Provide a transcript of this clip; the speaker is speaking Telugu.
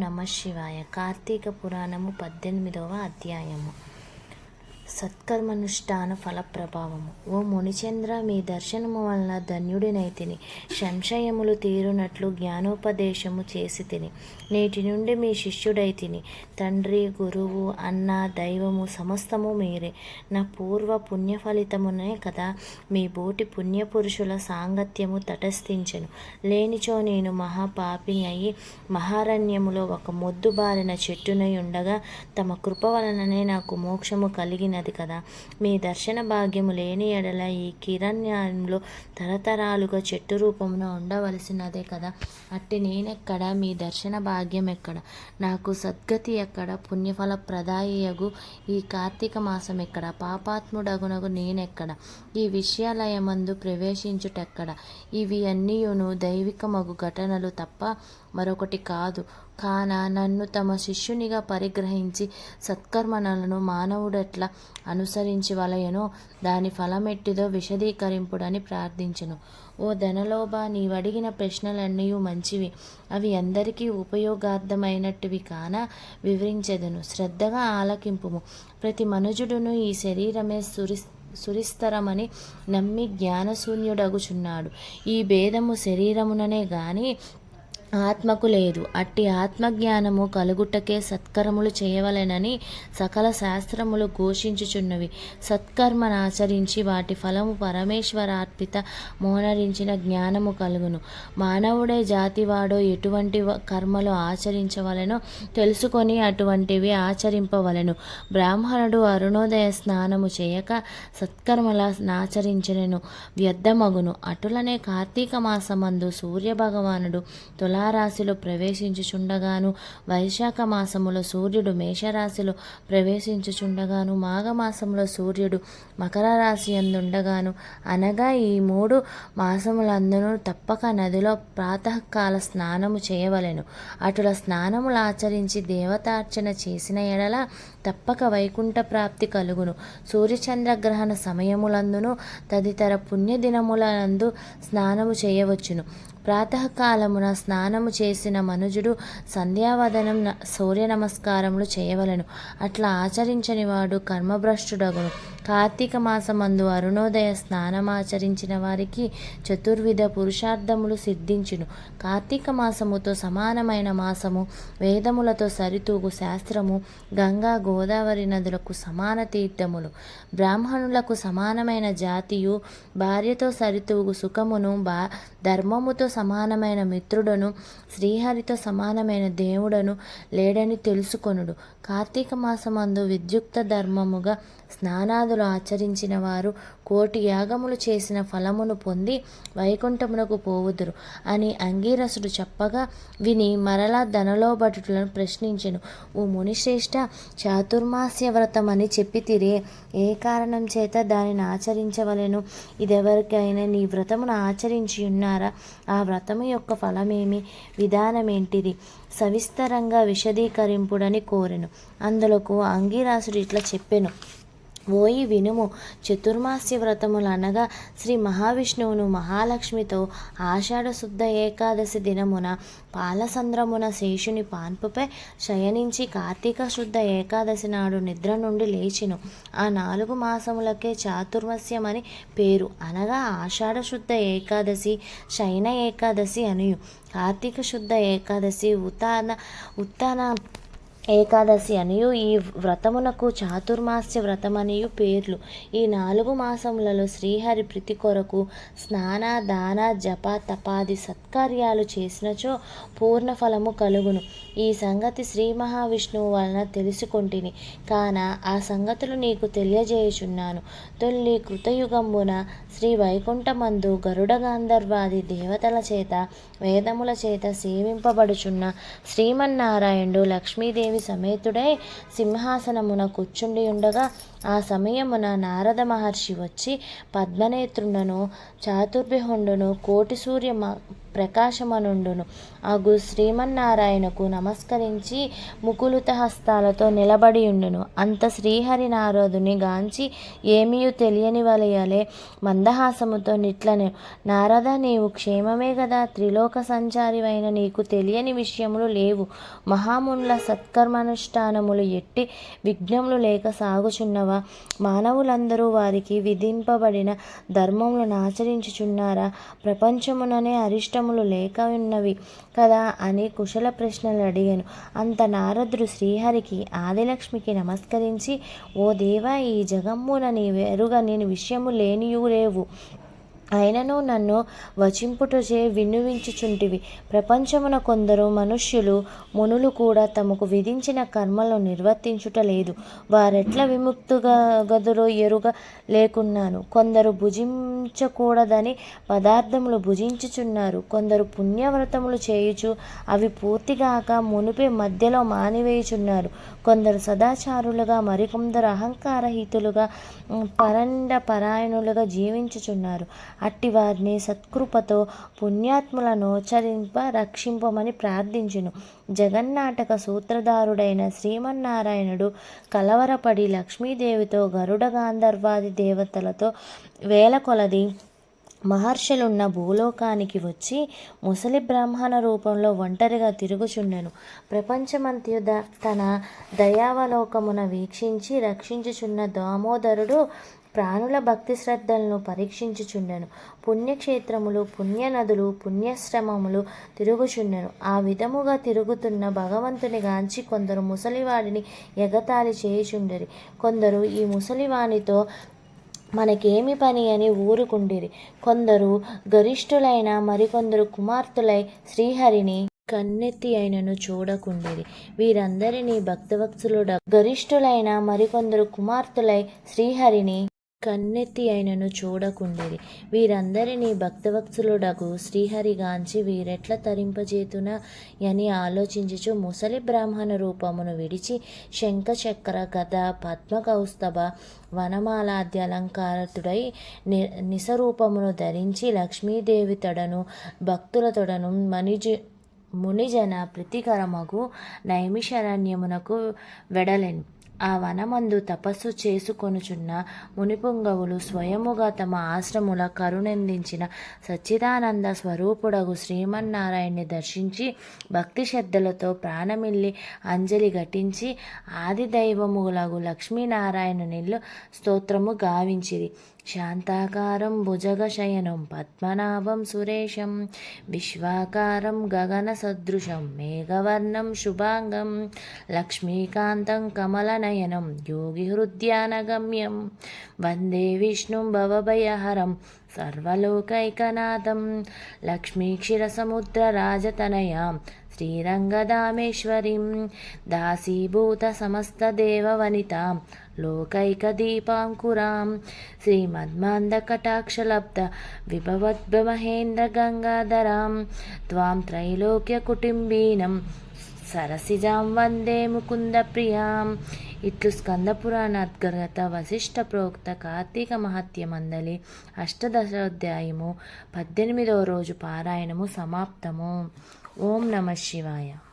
నమ శివాయ. కార్తీక పురాణము పద్దెనిమిదవ అధ్యాయము. సత్కర్మనుష్ఠాన ఫలప్రభావము. ఓ మునిచంద్ర మీ దర్శనము వలన ధన్యుడినైతిని సంశయములు తీరునట్లు జ్ఞానోపదేశము చేసి తిని నేటి నుండి మీ శిష్యుడైతిని తండ్రి గురువు అన్న దైవము సమస్తము మీరే. నా పూర్వ పుణ్య ఫలితమునే కదా మీ బోటి పుణ్యపురుషుల సాంగత్యము తటస్థించెను. లేనిచో నేను మహాపాపిని అయి మహారణ్యములో ఒక మొద్దుబారిన చెట్టునై ఉండగా తమ కృప వలననే నాకు మోక్షము కలిగిన అయినది కదా. మీ దర్శన భాగ్యము లేని ఎడల ఈ కిరణ్యంలో తరతరాలుగా చెట్టు రూపమున ఉండవలసినదే కదా. అట్టి నేనెక్కడ? మీ దర్శన భాగ్యం ఎక్కడ? నాకు సద్గతి ఎక్కడ? పుణ్యఫల ప్రదాయగు ఈ కార్తీక మాసం ఎక్కడ? పాపాత్ముడగునగు నేనెక్కడ? ఈ విషయాలయమందు ప్రవేశించుటెక్కడ? ఇవి అన్నీయును దైవికమగు ఘటనలు తప్ప మరొకటి కాదు. కాన నన్ను తమ శిష్యునిగా పరిగ్రహించి సత్కర్మణలను మానవుడెట్లా అనుసరించి వలయనో దాని ఫలమెట్టిదో విశదీకరింపుడని ప్రార్థించెను. ఓ ధనలోభ నీవడిగిన ప్రశ్నలన్నీ మంచివి. అవి అందరికీ ఉపయోగార్థమైనట్టువి కాన వివరించెదను. శ్రద్ధగా ఆలకింపుము. ప్రతి మనుజుడును ఈ శరీరమే సురిస్ సురిస్తరమని నమ్మి జ్ఞానశూన్యుడగుచున్నాడు. ఈ భేదము శరీరముననే గాని ఆత్మకు లేదు. అట్టి ఆత్మజ్ఞానము కలుగుటకే సత్కర్మలు చేయవలెనని సకల శాస్త్రములు ఘోషించుచున్నవి. సత్కర్మనాచరించి వాటి ఫలము పరమేశ్వరార్పిత మోనరించిన జ్ఞానము కలుగును. మానవుడే జాతివాడో ఎటువంటి కర్మలు ఆచరించవలెనో తెలుసుకొని అటువంటివి ఆచరింపవలెను. బ్రాహ్మణుడు అరుణోదయ స్నానము చేయక సత్కర్మల నాచరించనెను. వ్యర్థమగును. అటులనే కార్తీక మాసమందు సూర్యభగవానుడు తులారాశిలో ప్రవేశించుచుండగాను వైశాఖ మాసములో సూర్యుడు మేషరాశిలో ప్రవేశించుచుండగాను మాఘమాసంలో సూర్యుడు మకర రాశి అందుండగాను అనగా ఈ మూడు మాసములందును తప్పక నదిలో ప్రాతకాల స్నానము చేయవలెను. అటుల స్నానములు ఆచరించి దేవతార్చన చేసిన ఎడల తప్పక వైకుంఠ ప్రాప్తి కలుగును. సూర్యచంద్రగ్రహణ సమయములందును తదితర పుణ్యదినములందు స్నానము చేయవచ్చును. ప్రాతకాలమున స్నానము చేసిన మనుజుడు సంధ్యావదనం సూర్య నమస్కారములు చేయవలెను. అట్లా ఆచరించని వాడు కర్మభ్రష్టుడగును. కార్తీక మాసమందు అరుణోదయ స్నానమాచరించిన వారికి చతుర్విధ పురుషార్థములు సిద్ధించును. కార్తీక మాసముతో సమానమైన మాసము వేదములతో సరితూగు శాస్త్రము గంగా గోదావరి నదులకు సమాన తీర్థములు. బ్రాహ్మణులకు సమానమైన జాతియు భార్యతో సరితూగు సుఖమును బా ధర్మముతో సమానమైన మిత్రుడను శ్రీహరితో సమానమైన దేవుడను లేడని తెలుసుకొనుడు. కార్తీక మాసమందు విద్యుక్త ధర్మముగా స్నానాదులు ఆచరించిన వారు కోటి యాగములు చేసిన ఫలమును పొంది వైకుంఠమునకు పోవుదురు అని అంగీరసుడు చెప్పగా విని మరలా ధనలోబటులను ప్రశ్నించెను. ఓ మునిశ్రేష్ట చాతుర్మాస్య వ్రతం అని చెప్పితిరే ఏ కారణం చేత దానిని ఆచరించవలెను? ఇదెవరికైనా నీ వ్రతమును ఆచరించి ఉన్నారా ఆ వ్రతము యొక్క ఫలమేమి? విధానమేంటిది? సవిస్తరంగా విశదీకరింపుడని కోరెను. అందులకు అంగీరాసుడు ఇట్లా చెప్పెను. ఓయి వినుము. చతుర్మాస్య వ్రతములు అనగా శ్రీ మహావిష్ణువును మహాలక్ష్మితో ఆషాఢ శుద్ధ ఏకాదశి దినమున పాలసంద్రమున శేషుని పాన్పుపై శయనించి కార్తీక శుద్ధ ఏకాదశి నాడు నిద్ర నుండి లేచిను. ఆ నాలుగు మాసములకే చాతుర్మస్యమని పేరు. అనగా ఆషాఢ శుద్ధ ఏకాదశి శయన ఏకాదశి అనియు. కార్తీక శుద్ధ ఏకాదశి ఉత్తాన ఉత్తాన ఏకాదశి అనియు. ఈ వ్రతమునకు చాతుర్మాస్య వ్రతమనియు పేర్లు. ఈ నాలుగు మాసములలో శ్రీహరి ప్రీతి కొరకు స్నాన దాన జప తపాది సత్కార్యాలు చేసినచో పూర్ణ ఫలము కలుగును. ఈ సంగతి శ్రీ మహావిష్ణువు వలన తెలుసుకొంటిని. కాన ఆ సంగతులు నీకు తెలియజేయుచున్నాను. తొల్లి కృతయుగంబున శ్రీ వైకుంఠమందు గరుడ గాంధర్వాది దేవతల చేత వేదముల చేత సేవింపబడుచున్న శ్రీమన్నారాయణుడు లక్ష్మీదేవి సమేతుడై సింహాసనమున కూర్చుండి ఉండగా ఆ సమయమున నారద మహర్షి వచ్చి పద్మనేత్రుండను చాతుర్భుండును కోటి సూర్య ప్రకాశమనుండును. అగు శ్రీమన్నారాయణకు నమస్కరించి ముకులుత హస్తాలతో నిలబడి ఉండును అంత శ్రీహరి నారదుని గాంచి ఏమీయు తెలియని వలయలే మందహాసముతో నిట్లను. నారద నీవు క్షేమమే కదా త్రిలోక సంచారివైన నీకు తెలియని విషయములు లేవు. మహామునుల సత్కర్మానుష్ఠానములు ఎట్టి విఘ్నములు లేక సాగుచున్నవా? మానవులందరూ వారికి విధింపబడిన ధర్మములను ఆచరించుచున్నారా? ప్రపంచముననే అరిష్ట అరిష్టములు లేక ఉన్నవి కదా అని కుశల ప్రశ్నలు అడిగాను. అంత నారదుడు శ్రీహరికి ఆదిలక్ష్మికి నమస్కరించి ఓ దేవా ఈ జగమ్మున నీ నేను విషయము లేనియు లేవు అయినను నన్ను వచింపుటచే విన్నువించుచుంటివి. ప్రపంచమున కొందరు మనుష్యులు మునులు కూడా తమకు విధించిన కర్మలను నిర్వర్తించుట లేదు. వారెట్ల విముక్తుగా గదురో ఎరుగ లేకున్నాను. కొందరు భుజించకూడదని పదార్థములు భుజించుచున్నారు. కొందరు పుణ్యవ్రతములు చేయుచు అవి పూర్తిగాక మునిపే మధ్యలో మానివేయుచున్నారు. కొందరు సదాచారులుగా మరికొందరు అహంకారహితులుగా పరండ పరాయణులుగా జీవించుచున్నారు. అట్టివారిని సత్కృపతో పుణ్యాత్ములను చరింప రక్షింపమని ప్రార్థించును. జగన్నాటక సూత్రధారుడైన శ్రీమన్నారాయణుడు కలవరపడి లక్ష్మీదేవితో గరుడ గాంధర్వాది దేవతలతో వేల కొలది మహర్షులున్న భూలోకానికి వచ్చి ముసలి బ్రాహ్మణ రూపంలో ఒంటరిగా తిరుగుచుండెను. ప్రపంచమంతయు తన దయావలోకమున వీక్షించి రక్షించుచున్న దామోదరుడు ప్రాణుల భక్తి శ్రద్ధలను పరీక్షించుచుండెను. పుణ్యక్షేత్రములు పుణ్యనదులు పుణ్యశ్రమములు తిరుగుచుండెను. ఆ విధముగా తిరుగుతున్న భగవంతుని గాంచి కొందరు ముసలివాడిని ఎగతాళి చేయుచుండరి. కొందరు ఈ ముసలివానితో మనకేమి పని అని ఊరుకుండిరి. కొందరు గరిష్ఠులైన మరికొందరు కుమార్తెలై శ్రీహరిని కన్నెత్తి అయినను చూడకుండిరి. వీరందరినీ భక్తవత్సులుడ గరిష్ఠులైన మరికొందరు కుమార్తెలై శ్రీహరిని కన్నెత్తి అయినను చూడకుండేది. వీరందరినీ భక్తవత్సలుడగు శ్రీహరిగాంచి వీరెట్ల తరింపజేతున అని ఆలోచించుచు ముసలి బ్రాహ్మణ రూపమును విడిచి శంఖచక్ర గద పద్మకౌస్తభ వనమాలాద్య అలంకారతుడై ని నిసరూపమును ధరించి లక్ష్మీదేవి తొడను భక్తుల తొడను మణిజు మునిజన ప్రీతికరమగు నైమిషరణ్యమునకు వెడలెను. ఆ వనమందు తపస్సు చేసుకొనుచున్న మునిపుంగవులు స్వయముగా తమ ఆశ్రముల కరుణందించిన సచ్చిదానంద స్వరూపుడగు శ్రీమన్నారాయణ్ణి దర్శించి భక్తి శ్రద్ధలతో ప్రాణమిల్లి అంజలి ఘటించి ఆది దైవములగు లక్ష్మీనారాయణునిల్లు స్తోత్రము గావించిరి. శాంతాకారం భుజగశయనం పద్మనాభం సురేశం విశ్వాకారం గగన సదృశం మేఘవర్ణం శుభాంగం లక్ష్మీకాంతం కమలనయనం యోగి హృద్యానగమ్యం వందే విష్ణుం భవభయహరం సర్వలోకైకనాథం లక్ష్మీక్షీరసముద్రరాజతనయాం శ్రీరంగదామేశ్వరీం దాసీభూత సమస్తదేవవనితాం లోకైకదీపాంకురాం శ్రీమద్మాందకటాక్షలబ్ధ విభవద్మహేంద్ర గంగాధరాం త్వాం త్రైలోక్యకుటుంబీనం సరసిజాం వందే ముకుంద ప్రియాం ఇట్లు స్కందపురాణ అద్గత ప్రోక్త కార్తీక మహత్య మందలి అష్టదశాధ్యాయము పద్దెనిమిదవ రోజు పారాయణము సమాప్తము ఓం నమ శివాయ.